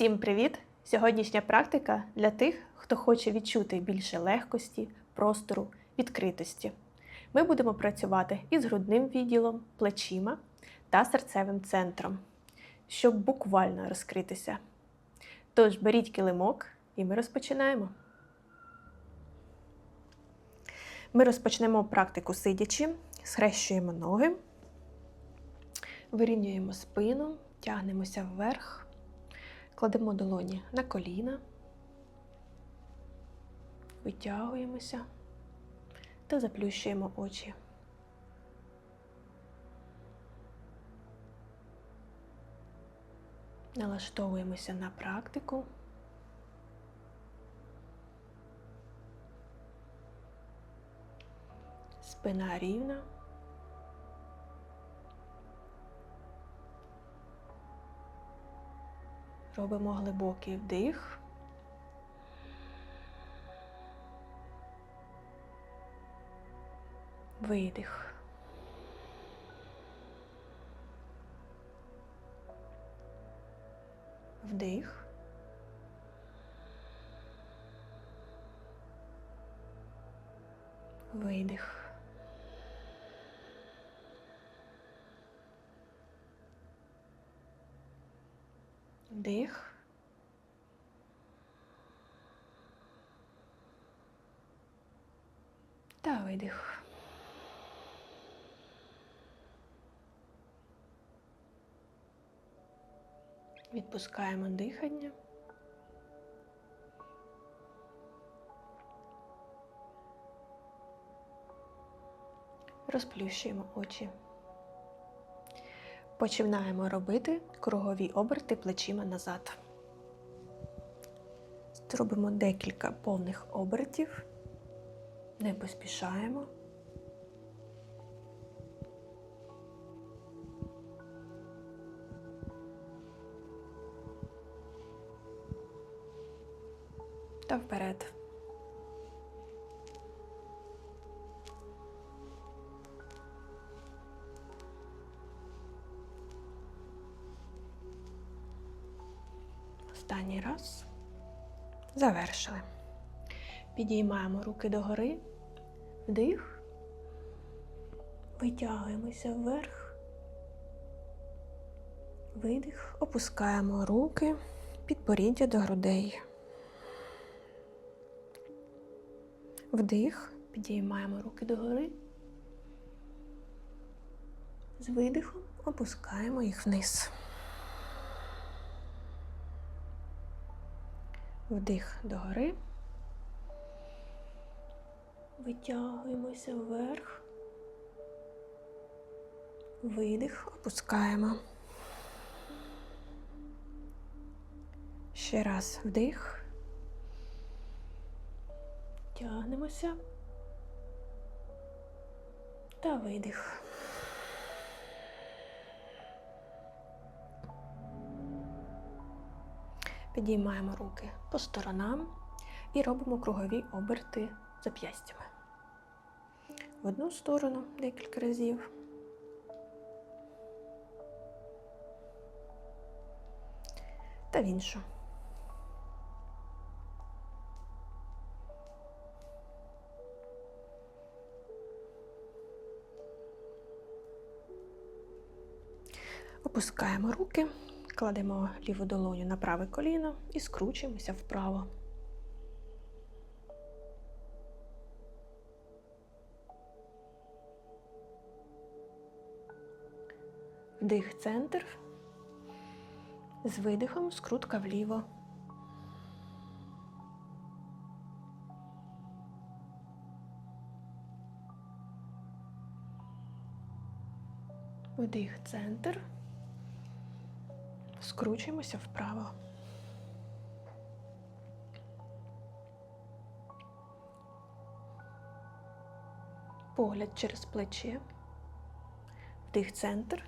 Всім привіт! Сьогоднішня практика для тих, хто хоче відчути більше легкості, простору, відкритості. Ми будемо працювати із грудним відділом, плечима та серцевим центром, щоб буквально розкритися. Тож беріть килимок і ми розпочинаємо. Ми розпочнемо практику сидячи, схрещуємо ноги, вирівнюємо спину, тягнемося вверх. Кладемо долоні на коліна, витягуємося та заплющуємо очі. Налаштовуємося на практику. Спина рівна. Робимо глибокий вдих. Видих. Вдих. Видих. Вдих. Та видих. Відпускаємо дихання. Розплющуємо очі. Починаємо робити кругові оберти плечима назад. Зробимо декілька повних обертів, не поспішаємо. Та вперед. Останній раз. Завершили. Підіймаємо руки догори, вдих, витягуємося вверх, видих, опускаємо руки, підборіддя до грудей. Вдих, підіймаємо руки догори. З видихом опускаємо їх вниз. Вдих догори. Витягуємося вверх. Видих, опускаємо. Ще раз вдих. Тягнемося. Та видих. Підіймаємо руки по сторонам і робимо кругові оберти зап'ястями. В одну сторону декілька разів. Та в іншу. Опускаємо руки. Кладемо ліву долоню на праве коліно і скручуємося вправо. Вдих центр. З видихом скрутка вліво. Вдих центр скручуємося вправо. Погляд через плече, вдих центр,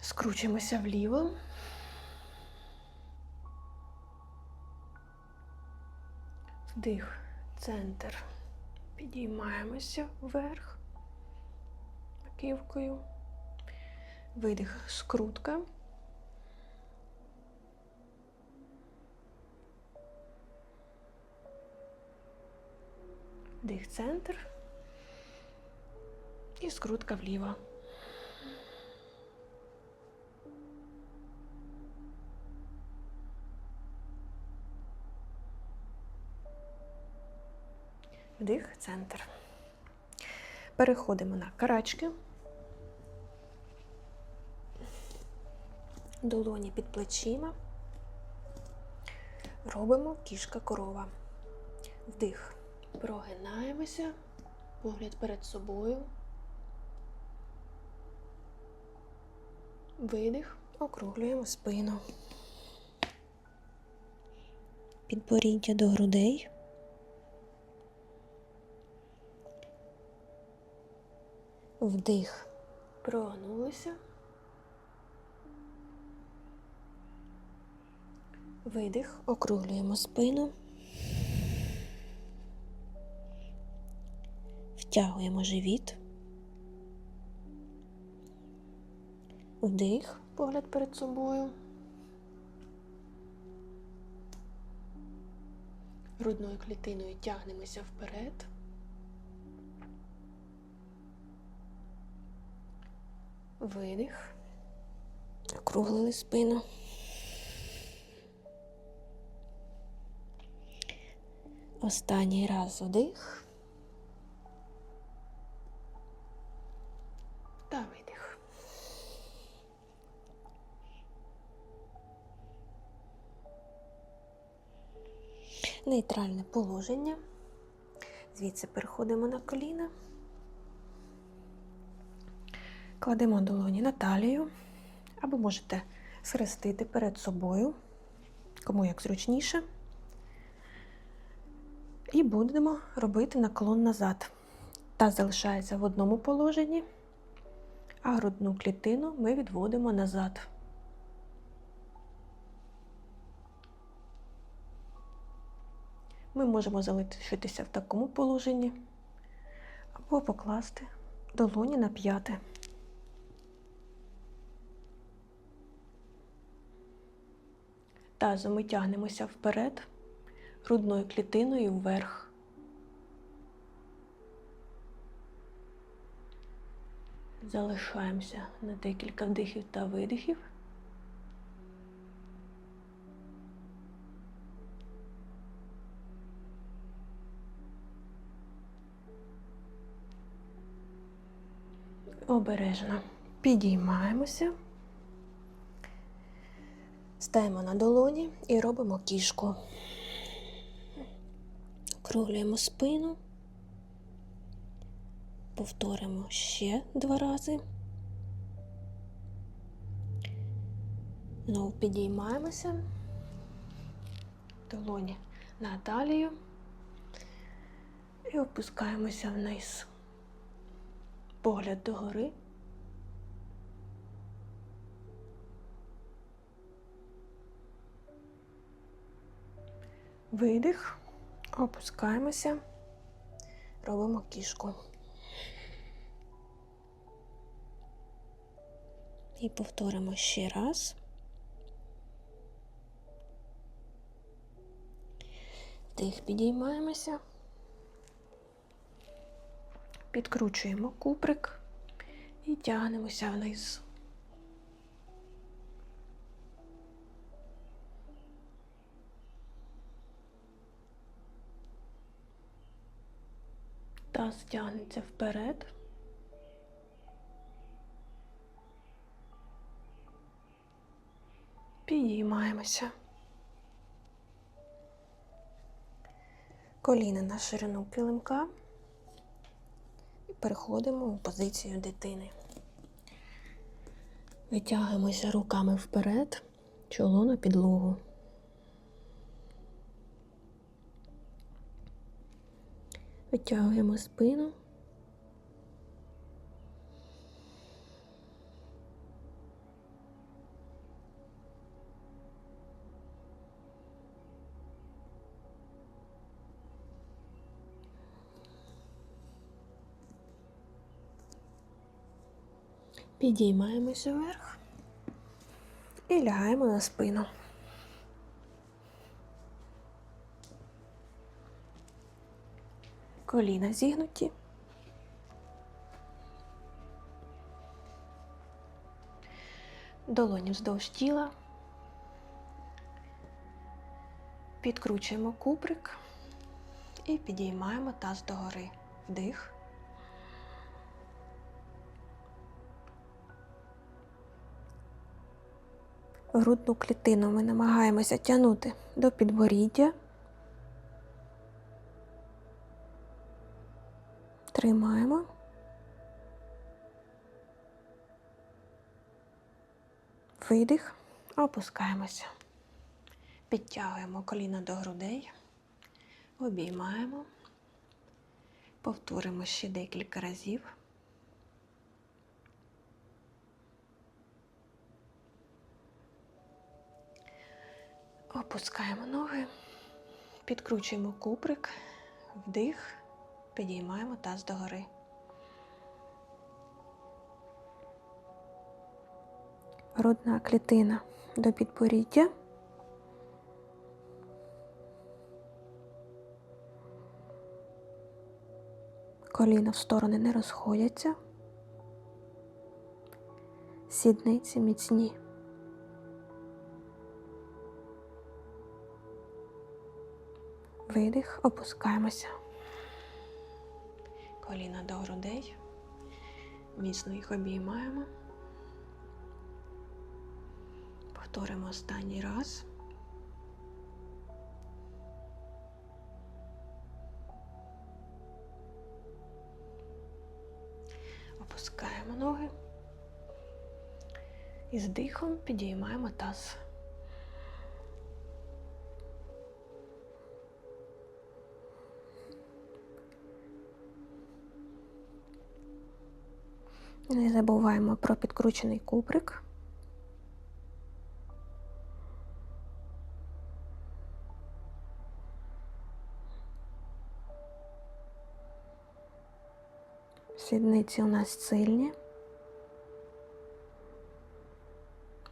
скручуємося вліво. Вдих, центр. Підіймаємося вверх маківкою. Видих, скрутка. Вдих центр. І скрутка вліво. Вдих, центр. Переходимо на карачки. Долоні під плечима. Робимо кішка корова. Вдих. Прогинаємося. Погляд перед собою. Видих. Округлюємо спину. Підборіддя до грудей. Вдих. Прогнулися. Видих. Округлюємо спину. Втягуємо живіт. Вдих. Погляд перед собою. Грудною клітиною тягнемося вперед. Видих. Округлили спину. Останній раз вдих. Нейтральне положення. Звідси переходимо на коліна. Кладемо долоні на талію, або можете схрестити перед собою, кому як зручніше. І будемо робити наклон назад. Таз залишається в одному положенні, а грудну клітину ми відводимо назад. Ми можемо залишитися в такому положенні або покласти долоні на п'яти. Тазом ми тягнемося вперед, грудною клітиною вверх. Залишаємося на декілька вдихів та видихів. Обережно підіймаємося. Стаємо на долоні і робимо кішку. Округлюємо спину. Повторимо ще два рази. Знову підіймаємося. Долоні на талію і опускаємося вниз. Погляд догори. Видих, опускаємося, робимо кішку. І повторимо ще раз. Вдих, підіймаємося, підкручуємо куприк і тягнемося вниз. Таз тягнеться вперед. Підіймаємося. Коліна на ширину килимка переходимо у позицію дитини. Витягуємося руками вперед, чоло на підлогу. Витягуємо спину. Підіймаємося вверх і лягаємо на спину. коліна зігнуті. Долоні вздовж тіла. Підкручуємо куприк і підіймаємо таз догори. Вдих. Грудну клітину ми намагаємося тягнути до підборіддя. Тримаємо. Видих, опускаємося. Підтягуємо коліна до грудей, обіймаємо, повторимо ще декілька разів. Опускаємо ноги, підкручуємо куприк, вдих, підіймаємо таз догори. Грудна клітина до підборіддя. Коліна в сторони не розходяться. Сідниці міцні. Видих, опускаємося. Коліна до грудей. Міцно їх обіймаємо. Повторимо останній раз. Опускаємо ноги. І з дихом підіймаємо таз. Не забуваємо про підкручений куприк. Сідниці у нас сильні.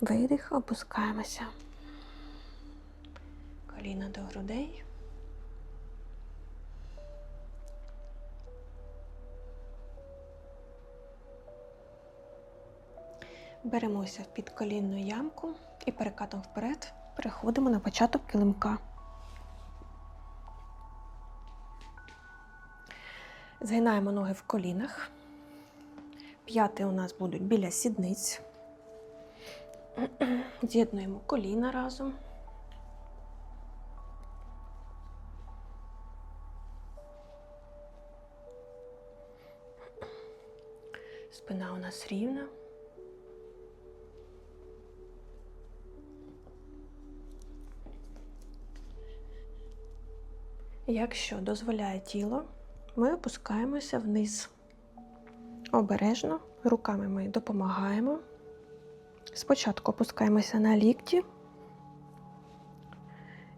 Видих, опускаємося. Коліна до грудей. Беремося в підколінну ямку і перекатом вперед переходимо на початок килимка. Згинаємо ноги в колінах. П'яти у нас будуть біля сідниць. З'єднуємо коліна разом. Спина у нас рівна. Якщо дозволяє тіло, ми опускаємося вниз. Обережно, руками ми допомагаємо. Спочатку опускаємося на лікті.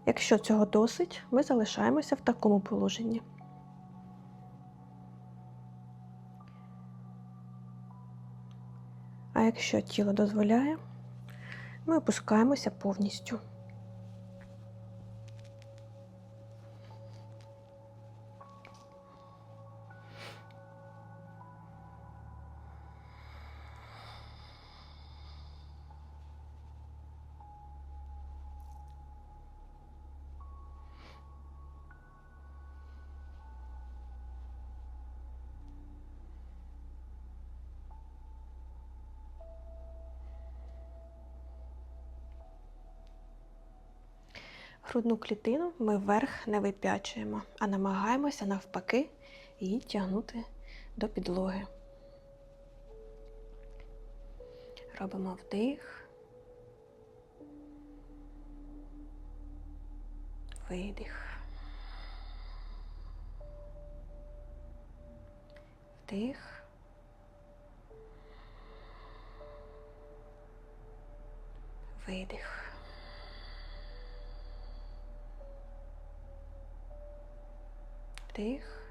Якщо цього досить, ми залишаємося в такому положенні. А якщо тіло дозволяє, ми опускаємося повністю. Грудну клітину ми вверх не вип'ячуємо, а намагаємося навпаки її тягнути до підлоги. Робимо вдих, видих. Вдих. Видих. Вдих.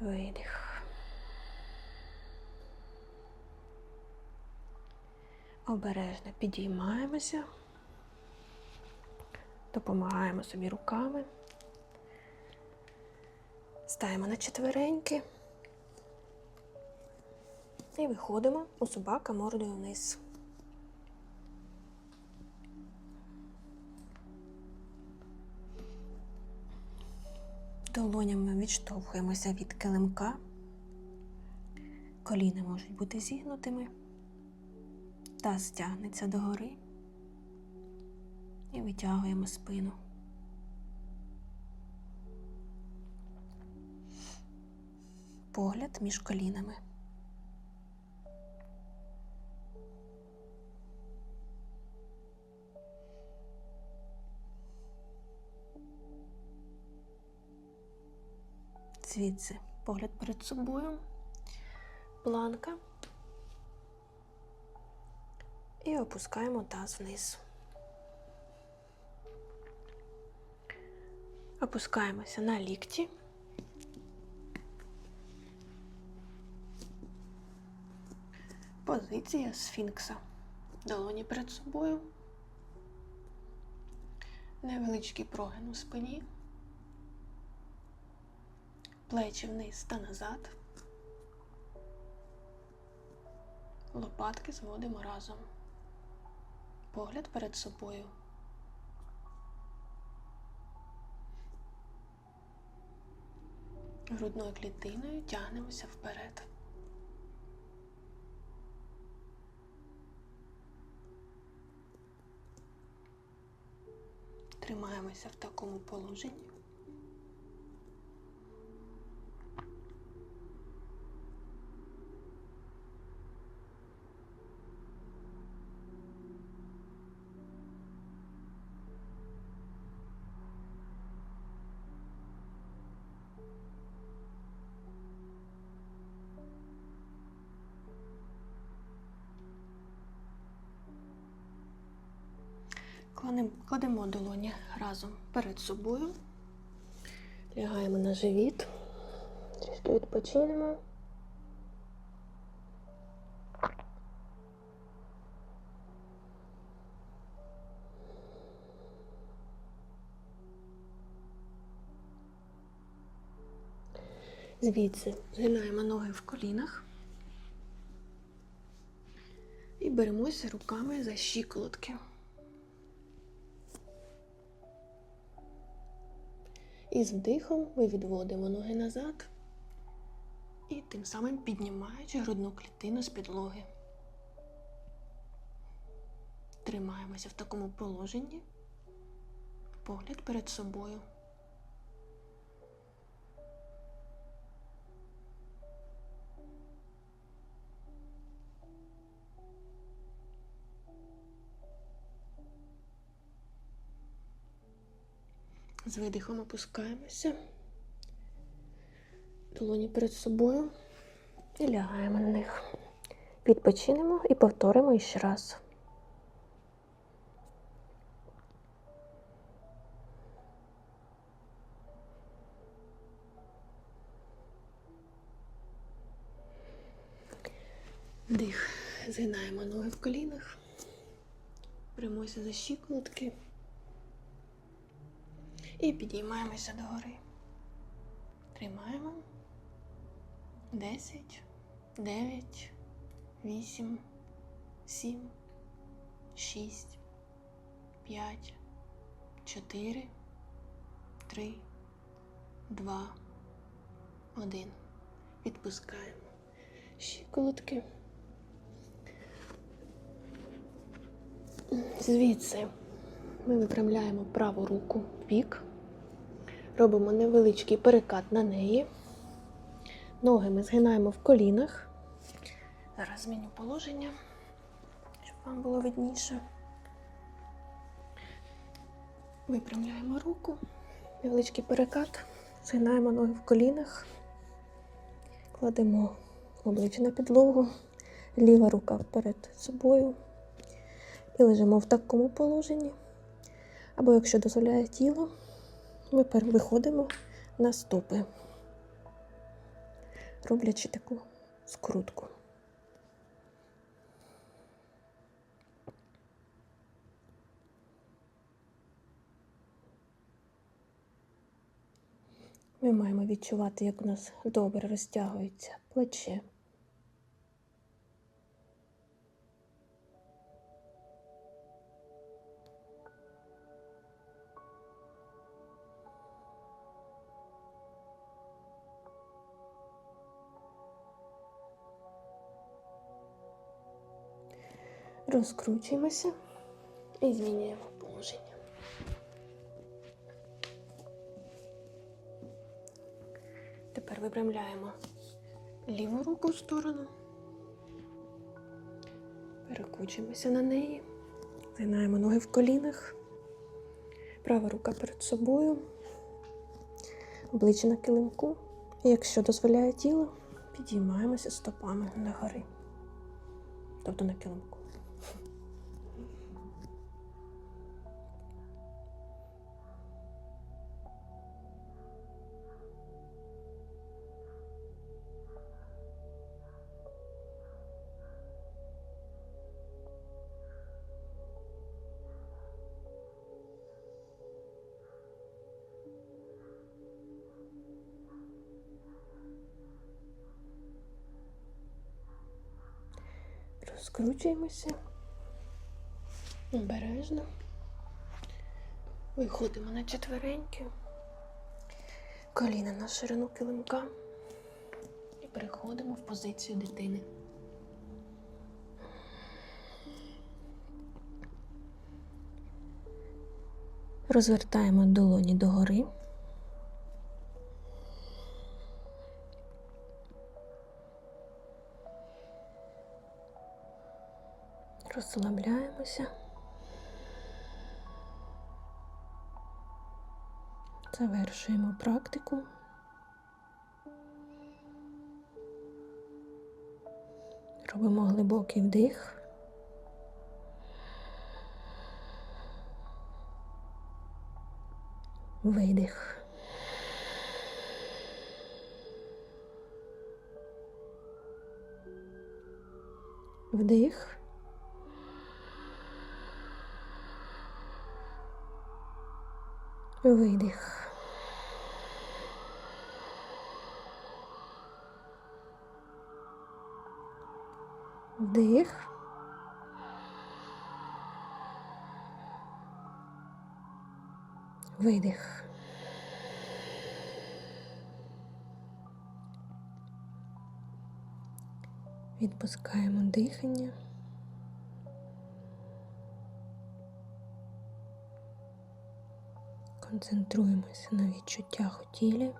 Видих. Обережно підіймаємося, допомагаємо собі руками, Стаємо на четвереньки. І виходимо у собака мордою вниз. Долонями відштовхуємося від килимка. Коліна можуть бути зігнутими. Таз стягнеться догори. І витягуємо спину. Погляд між колінами. Звідси погляд перед собою, планка. І опускаємо таз вниз. Опускаємося на лікті. Позиція сфінкса. Долоні перед собою. Невеличкий прогин у спині. Плечі вниз та назад. Лопатки зводимо разом. Погляд перед собою. Грудною клітиною тягнемося вперед. Тримаємося в такому положенні. Кладемо, кладемо долоні разом перед собою. Лягаємо на живіт. Трішки відпочинемо. Звідси згинаємо ноги в колінах і беремося руками за щиколотки. І з вдихом ми відводимо ноги назад і тим самим піднімаючи грудну клітину з підлоги. Тримаємося в такому положенні, погляд перед собою. З видихом опускаємося, долоні перед собою і лягаємо на них. Відпочинемо і повторимо іще раз. Дих. Згинаємо ноги в колінах, беремося за щиколотки. І підіймаємося догори. Тримаємо. 10, 9, 8, 7, 6, 5, 4, 3, 2, 1. Відпускаємо щиколотки. Звідси ми випрямляємо праву руку в бік. Робимо невеличкий перекат на неї. Ноги ми згинаємо в колінах. Зараз зміню положення, щоб вам було видніше. Випрямляємо руку, невеличкий перекат, згинаємо ноги в колінах, кладемо обличчя на підлогу, ліва рука перед собою і лежимо в такому положенні. Або, якщо дозволяє тіло, ми виходимо на стопи, роблячи таку скрутку. Ми маємо відчувати, як у нас добре розтягується плече. Розкручуємося і змінюємо положення. Тепер випрямляємо ліву руку в сторону, перекочуємося на неї, згинаємо ноги в колінах, права рука перед собою, обличчя на килимку. Якщо дозволяє тіло, підіймаємося стопами догори, тобто на килимку. Розкручуємося обережно. Виходимо на четвереньки, коліна на ширину килимка і переходимо в позицію дитини. Розвертаємо долоні догори. Розслабляємося. Завершуємо практику. Робимо глибокий вдих. Видих. Вдих. Видих. Вдих. Видих. Відпускаємо дихання. Концентруємося на відчуттях у тілі.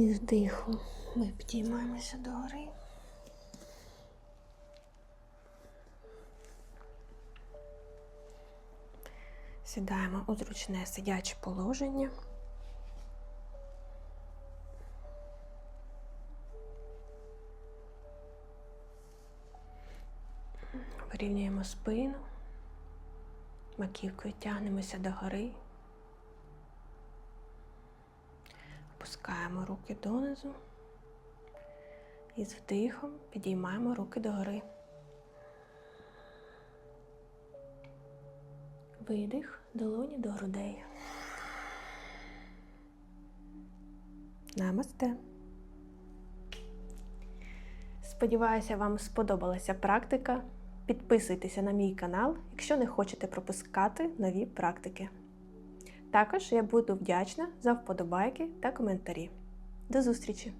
І вдиху ми підіймаємося до гори. Сідаємо у зручне сидяче положення. Вирівнюємо спину, маківкою тягнемося до гори. Опускаємо руки донизу і з вдихом підіймаємо руки догори. Видих, долоні до грудей. Намасте. Сподіваюся, вам сподобалася практика. Підписуйтеся на мій канал, якщо не хочете пропускати нові практики. Також я буду вдячна за вподобайки та коментарі. До зустрічі!